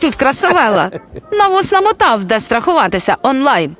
Тут красавела? Навоз намотав, де страхуватися онлайн.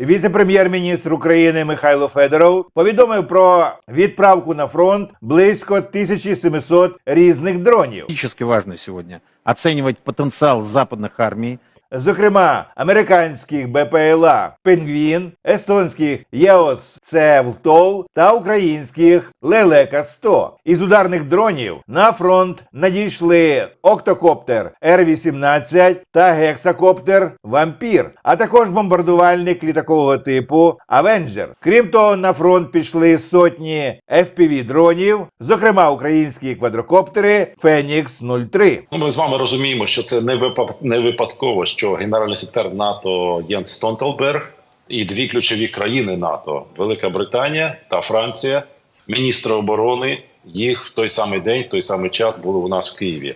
Віце-прем'єр-міністр України Михайло Федоров повідомив про відправку на фронт близько 1700 різних дронів. критически важно сегодня оценивать потенциал западных армий, Зокрема, американських БПЛА Пінгвін, естонських ЄОС Цевтол та українських Лелека 100 Із ударних дронів на фронт надійшли октокоптер Р-18 та гексакоптер Вампір, а також бомбардувальник літакового типу Авенджер. Крім того, на фронт пішли сотні FPV дронів, зокрема українські квадрокоптери Фенікс 03 Ну, ми з вами розуміємо, що це не випадково, що генеральний секретар НАТО Єнс Столтенберг і дві ключові країни НАТО Велика Британія та Франція, міністри оборони, їх в той самий день, в той самий час були у нас в Києві.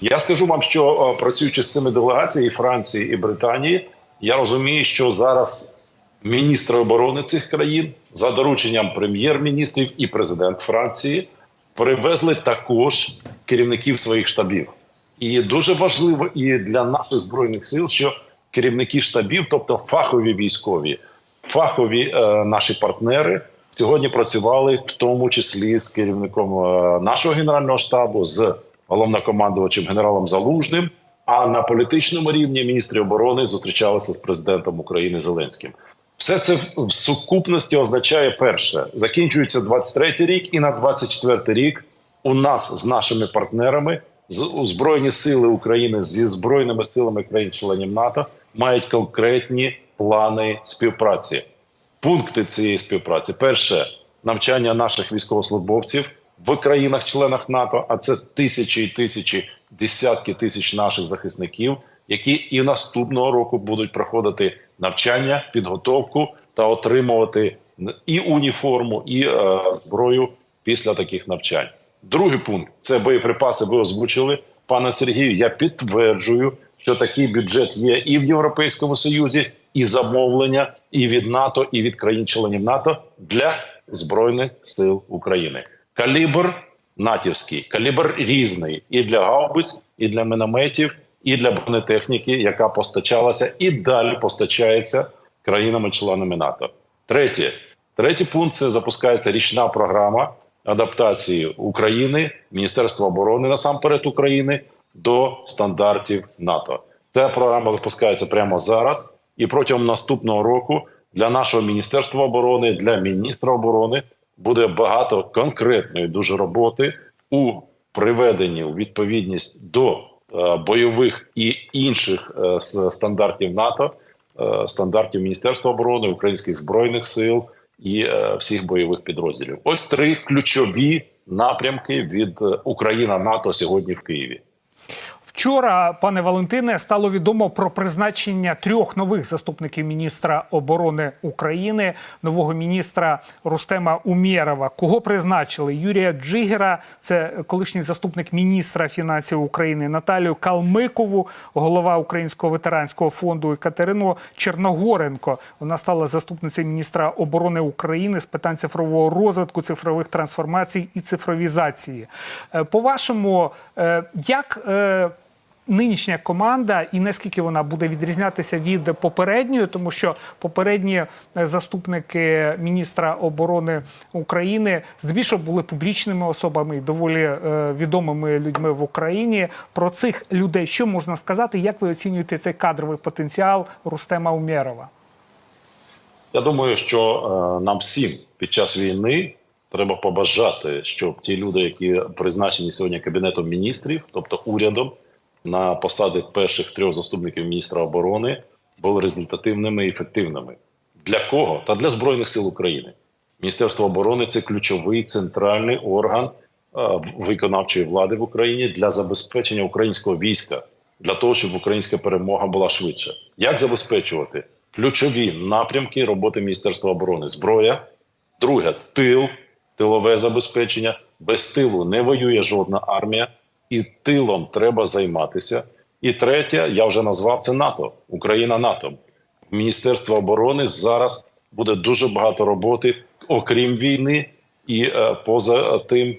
Я скажу вам, що е, працюючи з цими делегаціями Франції і Британії, я розумію, що зараз міністри оборони цих країн за дорученням прем'єр-міністрів і президент Франції привезли також керівників своїх штабів. І дуже важливо і для наших збройних сил, що керівники штабів, тобто фахові військові, фахові е, наші партнери, сьогодні працювали в тому числі з керівником е, нашого генерального штабу, з головнокомандувачем генералом Залужним. А на політичному рівні міністри оборони зустрічалися з президентом України Зеленським. Все це в- сукупності означає перше: закінчується 23-й рік, і на 24-й рік у нас з нашими партнерами збройні сили України зі збройними силами країн-членів НАТО мають конкретні плани співпраці. Пункти цієї співпраці: перше навчання наших військовослужбовців в країнах-членах НАТО, а це тисячі і тисячі, десятки тисяч наших захисників, які і наступного року будуть проходити навчання, підготовку та отримувати і уніформу, і е, зброю після таких навчань. Другий пункт це боєприпаси. Ви озвучили, пане Сергію. Я підтверджую, що такий бюджет є і в Європейському Союзі, і замовлення і від НАТО, і від країн-членів НАТО для збройних сил України. Калібр натівський, калібр різний і для гаубиць, і для мінометів, і для бронетехніки, яка постачалася і далі постачається країнами-членами НАТО. Третє, третій пункт це запускається річна програма адаптації України, Міністерства оборони насамперед України до стандартів НАТО. Ця програма запускається прямо зараз, і протягом наступного року для нашого міністерства оборони, для міністра оборони буде багато конкретної дуже роботи у приведенні у відповідність до е, бойових і інших е, стандартів НАТО, е, стандартів Міністерства оборони, українських збройних сил і е, всіх бойових підрозділів. Ось три ключові напрямки від е, Україна НАТО сьогодні в Києві. Вчора, пане Валентине, стало відомо про призначення трьох нових заступників міністра оборони України, нового міністра Рустема Умєрова. Кого призначили? Юрія Джигера, це колишній заступник міністра фінансів України, Наталію Калмикову, голова Українського ветеранського фонду і Катерину Черногоренко. Вона стала заступницею міністра оборони України з питань цифрового розвитку, цифрових трансформацій і цифровізації. Е, По-вашому, е, як е, нинішня команда і наскільки вона буде відрізнятися від попередньої, тому що попередні е, заступники міністра оборони України здебільшого були публічними особами доволі е, відомими людьми в Україні. Про цих людей що можна сказати? Як ви оцінюєте цей кадровий потенціал Рустема Умєрова? Я думаю, що е, нам всім під час війни треба побажати, щоб ті люди, які призначені сьогодні кабінетом міністрів, тобто урядом, на посади перших трьох заступників міністра оборони, були результативними і ефективними. Для кого? Та для збройних сил України. Міністерство оборони це ключовий центральний орган е, виконавчої влади в Україні для забезпечення українського війська, для того, щоб українська перемога була швидше. Як забезпечувати ключові напрямки роботи Міністерства оборони? Зброя, друге тил, тилове забезпечення. Без тилу не воює жодна армія, і тилом треба займатися. І третє, я вже назвав це НАТО, Україна НАТО. Міністерство оборони зараз буде дуже багато роботи, окрім війни, і е, поза тим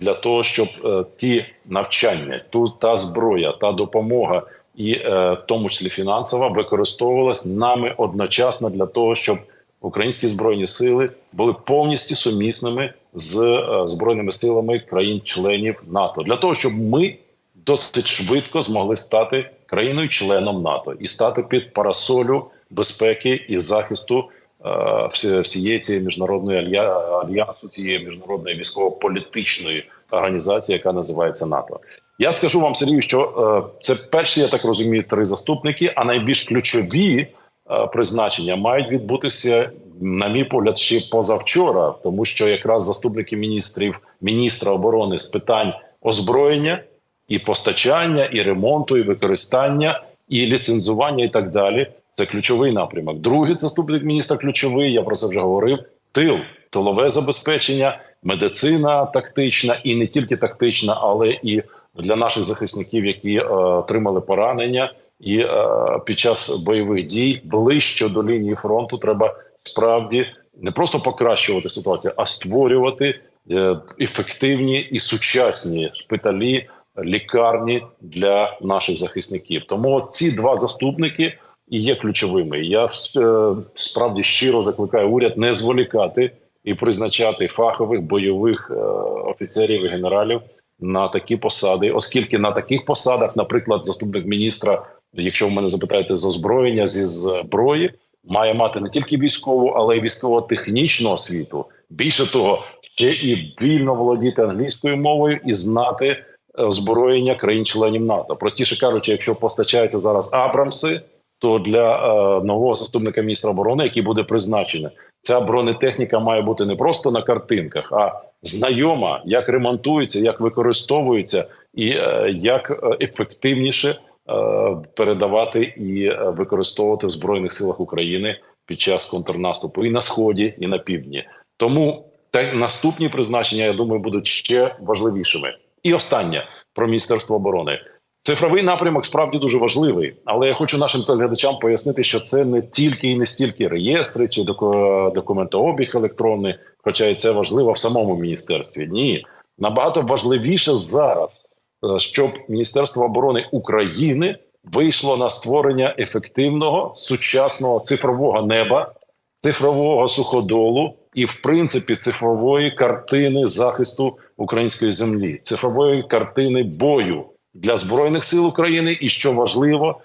для того, щоб е, ті навчання, ту та зброя, та допомога, і е, в тому числі фінансова, використовувалась нами одночасно для того, щоб українські збройні сили були повністю сумісними з е, збройними силами країн-членів НАТО, для того, щоб ми досить швидко змогли стати країною-членом НАТО і стати під парасолю безпеки і захисту е, всієї цієї міжнародної альянсу, цієї міжнародної військово-політичної організації, яка називається НАТО. Я скажу вам, Сергію, що е, це перші, я так розумію, три заступники, а найбільш ключові призначення мають відбутися, на мій погляд, ще позавчора, тому що якраз заступники міністрів міністра оборони з питань озброєння і постачання, і ремонту, і використання, і ліцензування, і так далі. Це ключовий напрямок. Другий заступник міністра ключовий. Я про це вже говорив. Тил, тилове забезпечення, медицина тактична і не тільки тактична, але і для наших захисників, які е, отримали поранення, і е, під час бойових дій ближче до лінії фронту треба справді не просто покращувати ситуацію, а створювати е, ефективні і сучасні шпиталі, лікарні для наших захисників. Тому ці два заступники і є ключовими. Я е, справді щиро закликаю уряд не зволікати і призначати фахових бойових е, офіцерів і генералів на такі посади, оскільки на таких посадах, наприклад, заступник міністра, якщо ви мене запитаєте з озброєння зі зброї, має мати не тільки військову, але й військово-технічну освіту. Більше того, ще і вільно володіти англійською мовою і знати е, озброєння країн-членів НАТО. Простіше кажучи, якщо постачаються зараз Абрамси, то для е, нового заступника міністра оборони, який буде призначений, ця бронетехніка має бути не просто на картинках, а знайома, як ремонтується, як використовується, і е, як е, ефективніше передавати і е, використовувати в збройних силах України під час контрнаступу і на сході, і на півдні. Тому те наступні призначення, я думаю, будуть ще важливішими. І останнє про міністерство оборони. Цифровий напрямок справді дуже важливий, але я хочу нашим телеглядачам пояснити, що це не тільки і не стільки реєстри чи доку- документообіг електронний, хоча і це важливо в самому міністерстві. Ні, набагато важливіше зараз, е, щоб Міністерство оборони України вийшло на створення ефективного сучасного цифрового неба, цифрового суходолу і, в принципі, цифрової картини захисту української землі, цифрової картини бою для збройних сил України. І що важливо,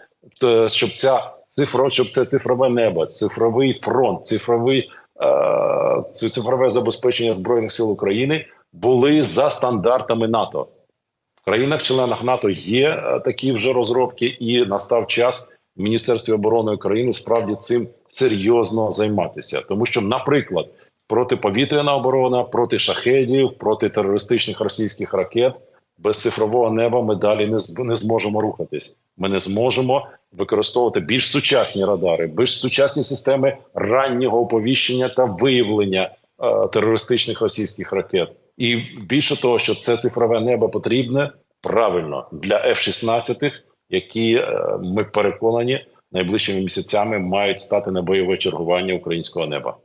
щоб ця цифро, щоб це цифрове небо, цифровий фронт, цифровий е, цифрове забезпечення збройних сил України були за стандартами НАТО. В країнах-членах НАТО є е, такі вже розробки, і настав час в Міністерстві оборони України справді цим серйозно займатися, тому що, наприклад, протиповітряна оборона, проти шахедів, проти терористичних російських ракет без цифрового неба ми далі не, не зможемо рухатись. Ми не зможемо використовувати більш сучасні радари, більш сучасні системи раннього оповіщення та виявлення е, терористичних російських ракет. І більше того, що це цифрове небо потрібне правильно для F-16, які е, ми переконані найближчими місяцями мають стати на бойове чергування українського неба.